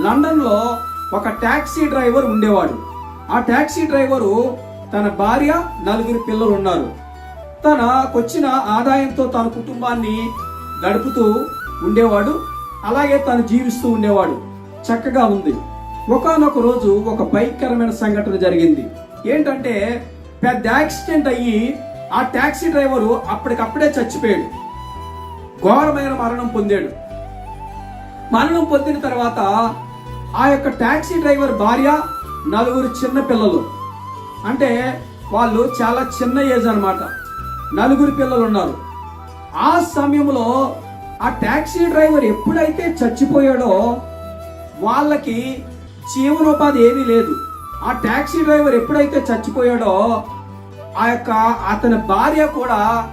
లండన్లో ఒక taxi driver ఉండేవాడు. ఆ ట్యాక్సీ డ్రైవరు తన భార్య నలుగురు పిల్లలు ఉన్నారు. తనకొచ్చిన ఆదాయంతో తన కుటుంబాన్ని గడుపుతూ ఉండేవాడు. అలాగే తను జీవిస్తూ ఉండేవాడు. చక్కగా ఉంది. ఒకానొక రోజు ఒక భయంకరమైన సంఘటన జరిగింది. ఏంటంటే పెద్ద యాక్సిడెంట్ అయ్యి ఆ ట్యాక్సీ డ్రైవరు అప్పటికప్పుడే చచ్చిపోయాడు. ఘోరమైన మరణం పొందాడు. మరణం పొందిన తర్వాత ఆ యొక్క ట్యాక్సీ డ్రైవర్ భార్య నలుగురు చిన్న పిల్లలు. అంటే వాళ్ళు చాలా చిన్న ఏజ్ అనమాట నలుగురు పిల్లలు ఉన్నారు. ఆ సమయంలో ఆ ట్యాక్సీ డ్రైవర్ ఎప్పుడైతే చచ్చిపోయాడో వాళ్ళకి జీవనోపాధి ఏమీ లేదు. ఆ ట్యాక్సీ డ్రైవర్ ఎప్పుడైతే చచ్చిపోయాడో ఆ యొక్క అతని భార్య కూడా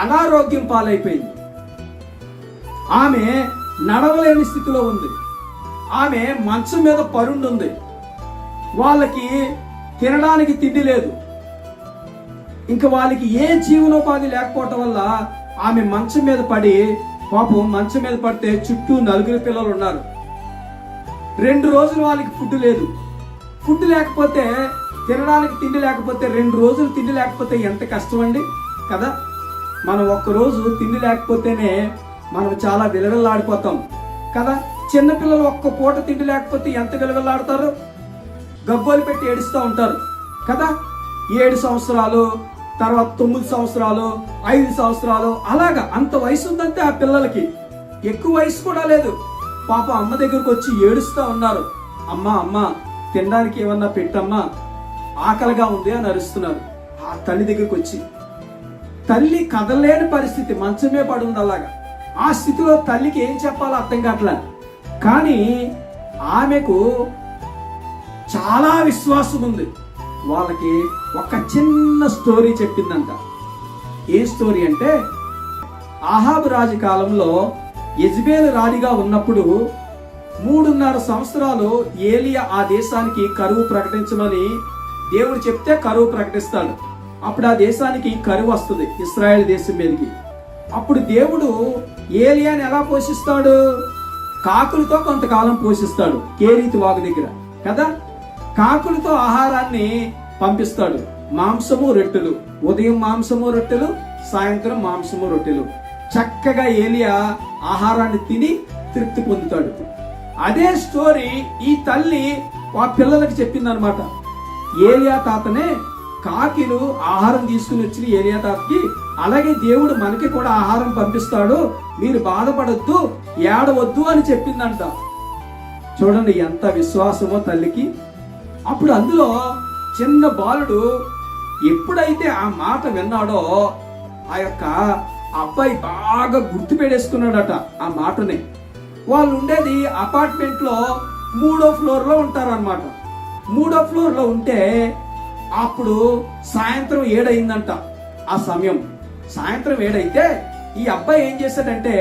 అనారోగ్యం పాలైపోయింది. ఆమె నడవలేని స్థితిలో ఉంది. ఆమె మంచం మీద పరుండుంది వాళ్ళకి తినడానికి తిండి లేదు. ఇంకా వాళ్ళకి ఏ జీవనోపాధి లేకపోవటం వల్ల ఆమె మంచం మీద పడి పాపం మంచం మీద పడితే చుట్టూ నలుగురు పిల్లలు ఉన్నారు. రెండు రోజులు వాళ్ళకి ఫుడ్ లేదు. ఫుడ్ లేకపోతే తినడానికి తిండి లేకపోతే రెండు రోజులు తిండి లేకపోతే ఎంత కష్టం అండి కదా? మనం ఒక్క రోజు తిండి లేకపోతేనే మనం చాలా విలవిల్లాడిపోతాం. కదా? చిన్నపిల్లలు ఒక్క పూట తిండి లేకపోతే ఎంత విలవిల్లాడతారు గగ్గోలు పెట్టి ఏడుస్తూ ఉంటారు. కదా? ఏడు సంవత్సరాలు తర్వాత తొమ్మిది సంవత్సరాలు ఐదు సంవత్సరాలు అలాగా. అంత వయసు ఉందంటే ఆ పిల్లలకి. ఎక్కువ వయసు కూడా లేదు. పాప అమ్మ దగ్గరకు వచ్చి ఏడుస్తూ ఉన్నారు. అమ్మ అమ్మ తినడానికి ఏమన్నా పెట్టమ్మా. ఆకలిగా ఉంది అని అరుస్తున్నారు. ఆ తల్లి దగ్గరకు వచ్చి తల్లి కదలేని పరిస్థితి మంచమే పడుంది అలాగా. ఆ స్థితిలో తల్లికి ఏం చెప్పాలో అర్థం కావట్లేదు. కానీ ఆమెకు చాలా విశ్వాసం ఉంది వాళ్ళకి ఒక చిన్న స్టోరీ చెప్పిందంట. ఏ స్టోరీ అంటే ఆహాబు రాజు కాలంలో యజ్బేల్ రాణిగా ఉన్నప్పుడు మూడున్నర సంవత్సరాలు ఏలియా ఆ దేశానికి కరువు ప్రకటించమని దేవుడు చెప్తే కరువు ప్రకటిస్తాడు. అప్పుడు ఆ దేశానికి కరువు వస్తుంది ఇస్రాయేల్ దేశం మీదకి. అప్పుడు దేవుడు ఏలియాని ఎలా పోషిస్తాడు? కాకులతో కొంతకాలం పోషిస్తాడు కేరీతి వాగు దగ్గర కదా? కాకులతో ఆహారాన్ని పంపిస్తాడు. మాంసము రొట్టెలు. ఉదయం మాంసము రొట్టెలు సాయంత్రం మాంసము రొట్టెలు. చక్కగా ఏలియా ఆహారాన్ని తిని తృప్తి పొందుతాడు. అదే స్టోరీ ఈ తల్లి ఆ పిల్లలకి చెప్పిందనమాట ఏలియా తాతనే కాకిలు ఆహారం తీసుకుని వచ్చిన ఏలియా తాతకి అలాగే దేవుడు మనకి కూడా ఆహారం పంపిస్తాడు మీరు బాధపడొద్దు ఏడవద్దు అని చెప్పిందంట. చూడండి ఎంత విశ్వాసమో తల్లికి. అప్పుడు అందులో చిన్న బాలుడు ఎప్పుడైతే ఆ మాట విన్నాడో ఆ యొక్క అబ్బాయి బాగా గుర్తు పెట్టేసుకున్నాడట ఆ మాటని. వాళ్ళు ఉండేది అపార్ట్మెంట్లో మూడో ఫ్లోర్లో ఉంటారనమాట మూడో ఫ్లోర్లో ఉంటే అప్పుడు సాయంత్రం ఏడైందంట ఆ సమయం. సాయంత్రం ఏడైతే ఈ అబ్బాయి ఏం చేశాడంటే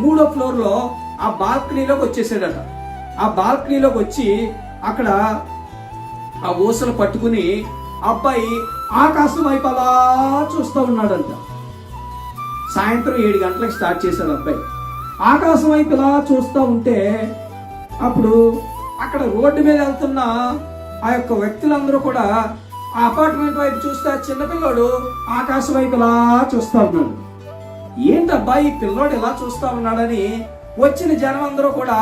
మూడో ఫ్లోర్లో ఆ బాల్కనీలోకి వచ్చేసాడట. ఆ బాల్కనీలోకి వచ్చి అక్కడ ఆ ఊసలు పట్టుకుని అబ్బాయి ఆకాశం వైపు అలా చూస్తూ ఉన్నాడంట. సాయంత్రం ఏడు గంటలకు స్టార్ట్ చేశాడు అబ్బాయి. ఆకాశం వైపు ఇలా చూస్తూ ఉంటే అప్పుడు అక్కడ రోడ్డు మీద వెళ్తున్న ఆ యొక్క వ్యక్తులందరూ కూడా ఆ అపార్ట్మెంట్ వైపు చూస్తే చిన్నపిల్లోడు ఆకాశం వైపు ఇలా చూస్తూ ఉన్నాడు. ఏంటి అబ్బాయి ఈ పిల్లోడు ఇలా చూస్తా ఉన్నాడని వచ్చిన జనం అందరూ కూడా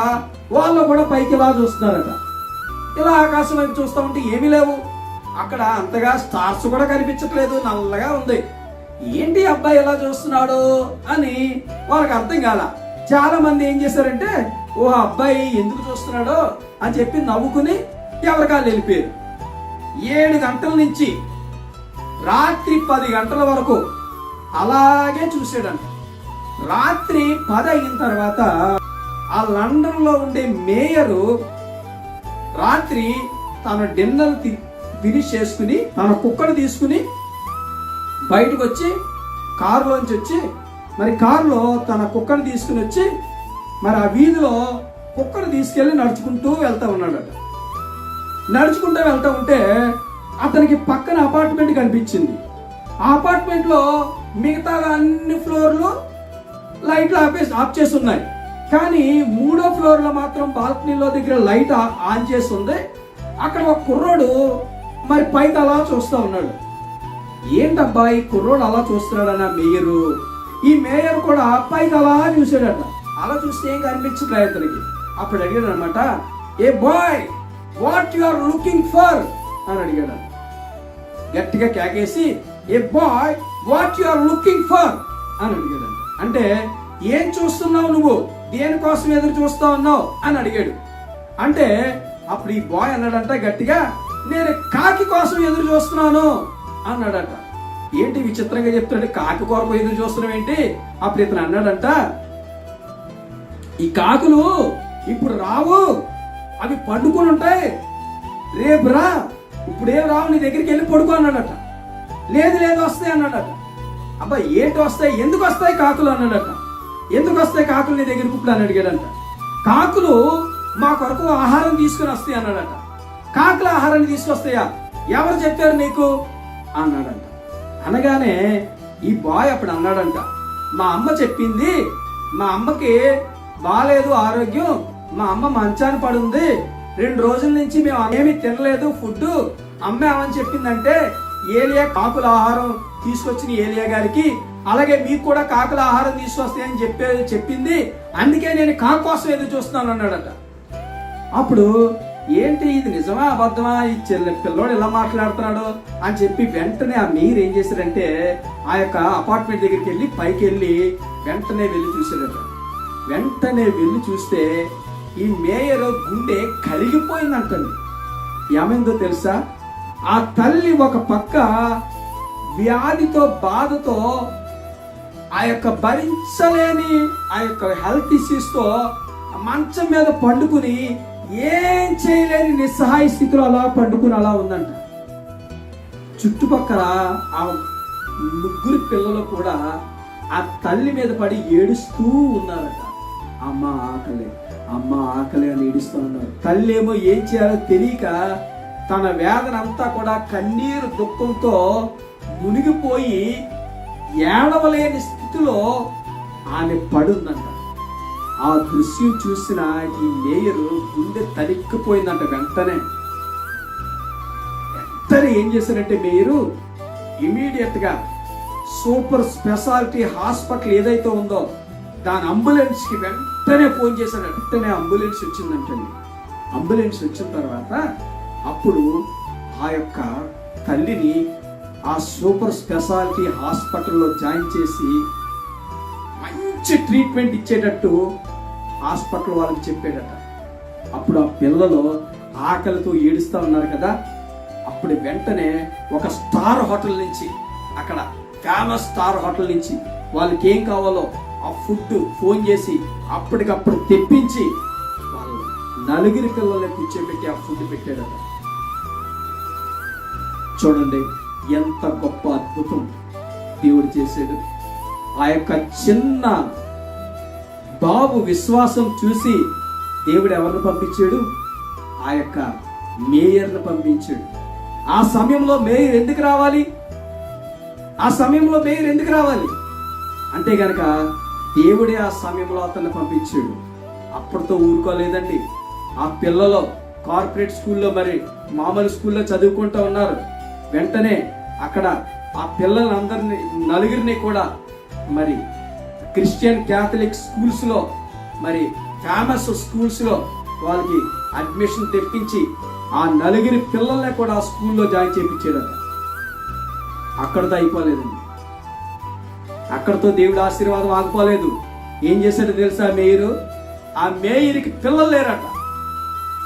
వాళ్ళు కూడా పైకి ఇలా చూస్తున్నారట. ఇలా ఆకాశం వైపు చూస్తూ ఉంటే ఏమీ లేవు. అక్కడ అంతగా స్టార్స్ కూడా కనిపించట్లేదు నల్లగా ఉంది. ఏంటి అబ్బాయి ఎలా చూస్తున్నాడు అని వాళ్ళకి అర్థం కాల. చాలా మంది ఏం చేశారంటే ఓ అబ్బాయి ఎందుకు చూస్తున్నాడో అని చెప్పి నవ్వుకుని ఎవరికాలు వెళ్ళిపోయారు. ఏడు గంటల నుంచి రాత్రి పది గంటల వరకు అలాగే చూసాడంట రాత్రి పది అయిన తర్వాత ఆ లండన్లో ఉండే మేయరు రాత్రి తన డిన్నర్ ఫినిష్ చేసుకుని తన కుక్కను తీసుకుని బయటకు వచ్చి కారులోంచి వచ్చి మరి కారులో తన కుక్కను తీసుకుని వచ్చి మరి ఆ వీధిలో కుక్కను తీసుకెళ్ళి నడుచుకుంటూ వెళ్తూ ఉన్నాడట. నడుచుకుంటూ వెళ్తా ఉంటే అతనికి పక్కన అపార్ట్మెంట్ కనిపించింది. ఆ అపార్ట్మెంట్లో మిగతా అన్ని ఫ్లోర్లు లైట్లు ఆపేసి ఆఫ్ చేసి ఉన్నాయి కానీ మూడో ఫ్లోర్లో మాత్రం బాల్కనీలో దగ్గర లైట్ ఆన్ చేసి ఉంది. అక్కడ ఒక కుర్రోడు మరి పైకి అలా చూస్తూ ఉన్నాడు. ఏంటబ్బా ఈ కుర్రోడు అలా చూస్తున్నాడన్న మేయరు? ఈ మేయర్ కూడా పైకి అలా చూసాడట అలా చూస్తే ఏం కనిపించట్లేదు అతనికి. అప్పుడు అడిగాడు అనమాట hey boy what you are looking for? అని అడిగాడు గట్టిగా కేకేసి hey boy what you are looking for? అని అడిగాడు అంటే ఏం చూస్తున్నావు నువ్వు? దేనికోసం ఎదురు చూస్తా ఉన్నావు? అని అడిగాడు. అంటే అప్పుడు ఈ బాయ్ అన్నాడంట గట్టిగా నేను కాకి కోసం ఎదురు చూస్తున్నాను అన్నాడట. ఏంటి విచిత్రంగా చెప్తాడు కాకి కొరకు ఎదురు చూస్తున్నావు ఏంటి? అప్పుడు ఇతను అన్నాడంట ఈ కాకులు ఇప్పుడు రావు అవి పండుకొని ఉంటాయి. రేపు రా ఇప్పుడేం రావు నీ దగ్గరికి వెళ్ళి పడుకో అన్నాడట. లేదు లేదు వస్తాయి అన్నాడట. అబ్బా ఏంటి వస్తాయి ఎందుకు వస్తాయి కాకులు అన్నాడట. ఎందుకు వస్తాయి కాకులు నీ దగ్గరికి ఇప్పుడు అని అడిగాడంట. కాకులు మా కొరకు ఆహారం తీసుకుని వస్తాయి అన్నాడట. కాకుల ఆహారాన్ని తీసుకొస్తాయా? ఎవరు చెప్పారు నీకు? అన్నాడంట. అనగానే ఈ బాయ్ అప్పుడు అన్నాడంట. మా అమ్మ చెప్పింది మా అమ్మకి బాగాలేదు ఆరోగ్యం మా అమ్మ మంచాన పడుంది. రెండు రోజుల నుంచి మేము ఏమీ తినలేదు. ఫుడ్ అమ్మేమని చెప్పిందంటే ఏలియా కాకుల ఆహారం తీసుకొచ్చిన ఏలియా గారికి. అలాగే మీకు కూడా కాకుల ఆహారం తీసుకొస్తాయని చెప్పే చెప్పింది. అందుకే నేను కాకు కోసం ఎదురు చూస్తున్నాను అన్నాడట. అప్పుడు ఏంటి ఇది నిజమా అబద్ధమా? ఈ చెల్లి పిల్లోడు ఇలా మాట్లాడుతున్నాడు అని చెప్పి వెంటనే ఆ మీరు ఏం చేశారంటే ఆ యొక్క అపార్ట్మెంట్ దగ్గరికి వెళ్ళి పైకి వెళ్ళి వెంటనే వెళ్ళి చూశారట. వెంటనే వెళ్ళి చూస్తే ఈ మేయర్ గుండె కరిగిపోయిందంటండి. ఏమైందో తెలుసా? ఆ తల్లి ఒక పక్క వ్యాధితో బాధతో ఆ యొక్క భరించలేని ఆ యొక్క హెల్త్ ఇష్యూస్తో మంచం మీద పండుకుని ఏం చేయలేని నిస్సహాయ స్థితిలో అలా పండుకుని అలా ఉందంట. చుట్టుపక్కల ఆ ముగ్గురు పిల్లలు కూడా ఆ తల్లి మీద పడి ఏడుస్తూ ఉన్నారట. అమ్మ ఆకలి అమ్మ ఆకలి అని ఏడుస్తూ ఉన్నారు తల్లి ఏమో ఏం చేయాలో తెలియక తన వేదన అంతా కూడా కన్నీరు దుఃఖంతో మునిగిపోయి ఏడవలేని స్థితిలో ఆమె పడుందంట. ఆ దృశ్యం చూసిన ఈ మేయరు గుండె తలిక్కిపోయిందంట వెంటనే. వెంటనే ఏం చేశారంటే మేయరు ఇమీడియట్గా సూపర్ స్పెషాలిటీ హాస్పిటల్ ఏదైతే ఉందో దాని అంబులెన్స్కి వెంటనే ఫోన్ చేశాడు వెంటనే అంబులెన్స్ వచ్చిందంటండి. అంబులెన్స్ వచ్చిన తర్వాత అప్పుడు ఆ యొక్క తల్లిని ఆ సూపర్ స్పెషాలిటీ హాస్పిటల్లో జాయిన్ చేసి మంచి ట్రీట్మెంట్ ఇచ్చేటట్టు హాస్పిటల్ వాళ్ళకి చెప్పాడట. అప్పుడు ఆ పిల్లలు ఆకలితో ఏడుస్తా ఉన్నారు కదా. అప్పుడు వెంటనే ఒక స్టార్ హోటల్ నుంచి అక్కడ ఫేమస్ స్టార్ హోటల్ నుంచి వాళ్ళకి ఏం కావాలో ఆ ఫుడ్ ఫోన్ చేసి అప్పటికప్పుడు తెప్పించి వాళ్ళు నలుగురి పిల్లల్ని కూర్చోబెట్టి ఆ ఫుడ్ పెట్టాడట చూడండి ఎంత గొప్ప అద్భుతం దేవుడు చేశాడు. ఆ యొక్క చిన్న బాబు విశ్వాసం చూసి దేవుడు ఎవరిని పంపించాడు? ఆ యొక్క మేయర్ని పంపించాడు. ఆ సమయంలో మేయర్ ఎందుకు రావాలి? ఆ సమయంలో మేయర్ ఎందుకు రావాలి? అంటే గనక దేవుడే ఆ సమయంలో అతన్ని పంపించాడు. అప్పటితో ఊరుకోలేదండి. ఆ పిల్లలు కార్పొరేట్ స్కూల్లో మరి మామూలు స్కూల్లో చదువుకుంటూ ఉన్నారు. వెంటనే అక్కడ ఆ పిల్లలందరినీ నలుగురిని కూడా మరి క్రిస్టియన్ క్యాథలిక్ స్కూల్స్లో మరి ఫేమస్ స్కూల్స్లో వాళ్ళకి అడ్మిషన్ తెప్పించి ఆ నలుగురి పిల్లల్ని కూడా ఆ స్కూల్లో జాయిన్ చేయించాడట అక్కడితో అయిపోలేదండి. అక్కడితో దేవుడు ఆశీర్వాదం ఆగిపోలేదు. ఏం చేశాడో తెలుసా మేయరు? ఆ మేయర్కి పిల్లలు లేరట.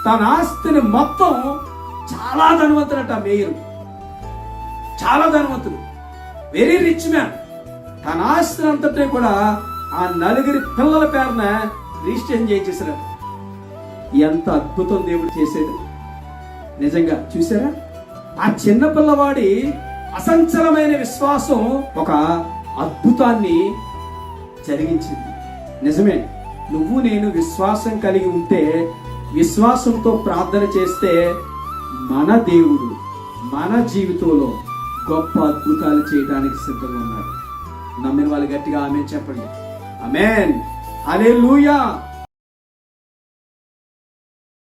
తన ఆస్తిని మొత్తం చాలా ధనవంతుడట ఆ మేయరు. చాలా ధనవంతుడు వెరీ రిచ్ మ్యాన్ తన ఆస్తిని అంతటే కూడా ఆ నలుగురి పిల్లల పేరున రిజిస్ట్రేషన్ చేయించేశారట. ఎంత అద్భుతం దేవుడు చేసేది. నిజంగా చూసారా? ఆ చిన్న పిల్లవాడి అసంచలమైన విశ్వాసం ఒక అద్భుతాన్ని జరిగించింది. నిజమే నువ్వు నేను విశ్వాసం కలిగి ఉంటే విశ్వాసంతో ప్రార్థన చేస్తే మన దేవుడు మన జీవితంలో గొప్ప అద్భుతాలు చేయడానికి సిద్ధంగా ఉన్నాడు. నమ్మిన వాళ్ళు గట్టిగా ఆమె చెప్పండి. అమేన్ లూయా